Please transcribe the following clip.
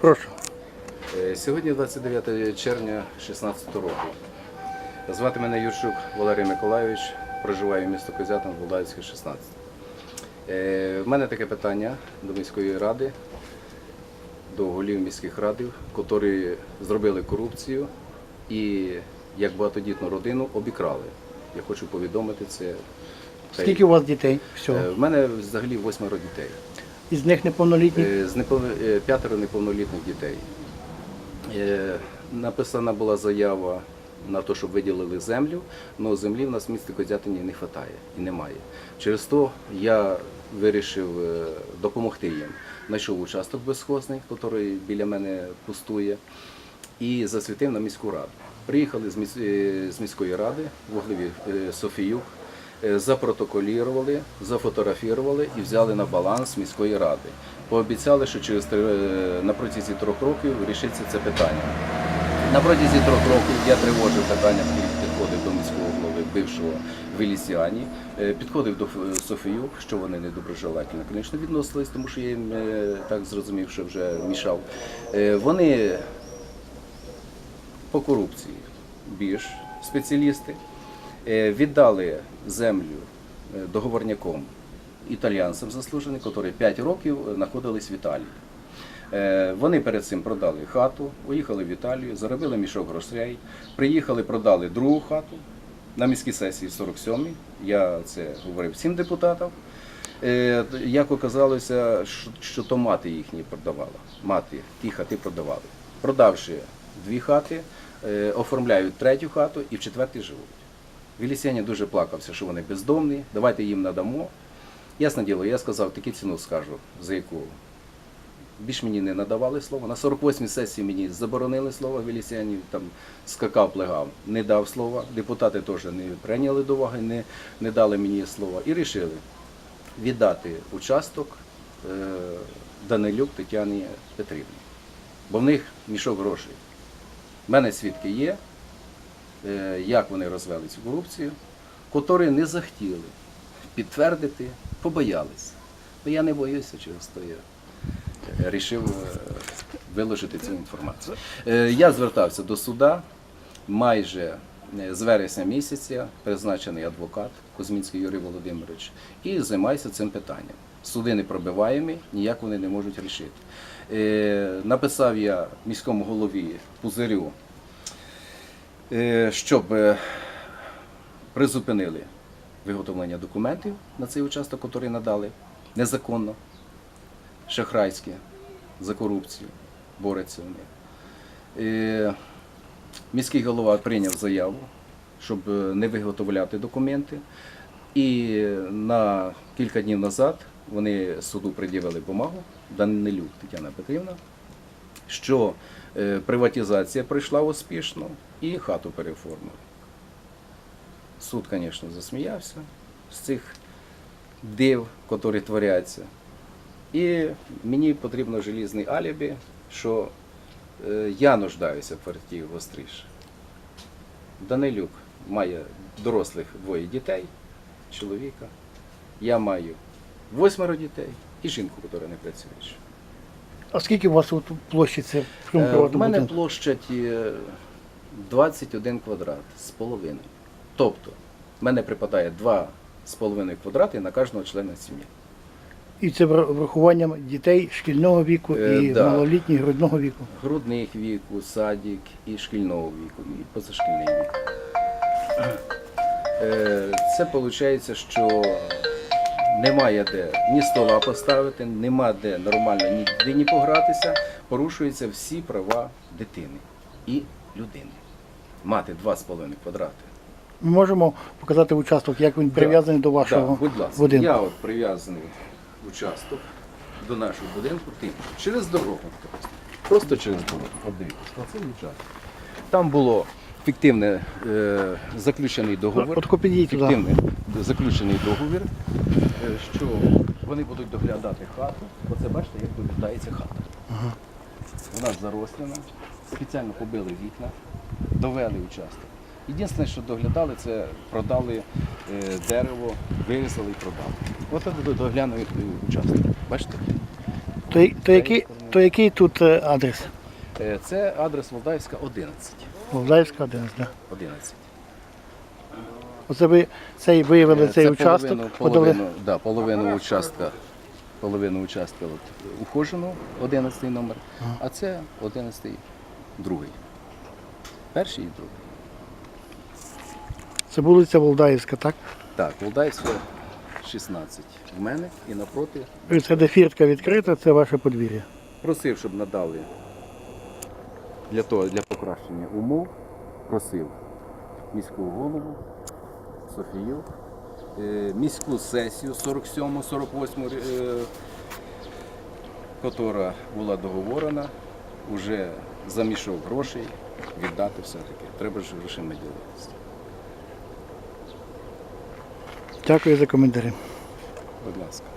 Прошу. Е, Сьогодні 29 червня 2016 року. Звати мене Юрчук Валерій Миколайович, проживаю в місто Козятин, Володимирський, 16. Е, В мене таке питання до міської ради, до голів міських радів, які зробили корупцію і як багатодітну родину обікрали. Я хочу повідомити це. Скільки у вас дітей? Всього? Е, В мене взагалі восьмеро дітей. Із них неповнолітні? Е, З неповно- е, п'ятеро неповнолітніх дітей. Е, Написана була заява на те, щоб виділили землю, але землі в нас в місті Козятині не вистачає і немає. Через то я вирішив допомогти їм. Знайшов участок безхозний, який біля мене пустує, і засвітив на міську раду. Приїхали з міс- з міської ради в Оглеві е, Софіюк, запротоколірували, зафотографували і взяли на баланс міської ради. Пообіцяли, що через е, на протязі трьох років вирішиться це питання. На протязі трьох років я тривожив питання, підходив до міського голови бившого в Елісіані, е, підходив до Софіюк, що вони недоброжелательно, звісно, відносились, тому що я їм е, так зрозумів, що вже мішав. Е, Вони по корупції більш спеціалісти е, віддали землю е, договорняком італіянцям заслуженим, які 5 років знаходились в Італії. Е, Вони перед цим продали хату, уїхали в Італію, заробили мішок грошей, приїхали, продали другу хату на міській сесії 47-й. Я це говорив всім депутатам. Е, Як оказалося, що- то мати їхні продавала. Мати ті хати продавали. Продавши дві хати, е, оформляють третю хату і в четвертій живуть. Вілісяні дуже плакався, що вони бездомні, давайте їм надамо. Ясне діло, я сказав, таку ціну скажу, за яку більш мені не надавали слова. На 48-й сесії мені заборонили слова Вілісянів, там скакав, плегав, не дав слова. Депутати теж не прийняли до уваги, не, не дали мені слова. І вирішили віддати участок е, Данилюк Тетяні Петрівні. Бо в них мішок грошей. У мене свідки є, як вони розвели цю корупцію, котрі не захотіли підтвердити, побоялися. Ну я не боюся через то я е, виложити цю інформацію. Е, Я звертався до суда майже е, з вересня місяця, призначений адвокат Кузьмінський Юрій Володимирович, і займаюся цим питанням. Суди не пробиваємі, ніяк вони не можуть рішити. Е, Написав я міському голові Пузирю, е, щоб е, призупинили виготовлення документів на цей участок, який надали незаконно, шахрайське, за корупцію, бореться вони. Е, Міський голова прийняв заяву, щоб е, не виготовляти документи. І на кілька днів назад вони суду пред'явили бумагу Данилюк Тетяна Петрівна, що е, приватизація пройшла успішно і хату переоформили. Суд, звісно, засміявся з цих див, які творяться. І мені потрібно желізний алібі, що е, я нуждаюся в квартирі гостріше. Данилюк має дорослих двоє дітей, чоловіка. Я маю восьмеро дітей і жінку, яка не працює. А скільки у вас от площі це в цьому Е, мене будинку? площадь е, 21 квадрат з половиною. Тобто, в мене припадає 2,5 квадрати на кожного члена сім'ї. І це вра- врахуванням дітей шкільного віку Е, і да. малолітніх грудного віку. грудних віку, садик і шкільного віку, і позашкільний вік. Е, Це виходить, що немає де ні стола поставити, нема де нормально ні погратися, порушуються всі права дитини і людини. Мати 2,5 квадрати. Ми можемо показати участок, як він прив'язаний до вашого Да, будь ласка. будинку. Я от прив'язаний участок до нашого будинку тим, через дорогу. Просто, через дорогу. От дивіться, оцей участок. Там було фіктивне е, заключений договір. От. Фіктивний заключений договір, що вони будуть доглядати хату. Оце бачите, як доглядається хата. Вона зарослена, спеціально побили вікна, довели участок. Єдине, що доглядали, це продали е, дерево, вирізали і продали. Ось так доглянули участок. Бачите? То, то який, То який тут е, адрес? Це адрес Молдаївська 11. Молдавська 11, да. 11. Оце ви цей виявили Е, цей це участок, половину, подали. половину, да, половину участка, половину участка от, ухоженого, 11 номер, а це 11 другий. Перший і другий. Це вулиця Волдаївська, так? Так, Молдаївська 16 в мене і напроти І Це де фіртка відкрита, це ваше подвір'я. просив, щоб надали для того, для покращення умов, просив міську голову Софію, е, міську сесію 47-48, е, котра була договорена, вже за мішок грошей віддати все-таки. Треба ж грошима ділитися. Дякую за коментарі. Будь ласка.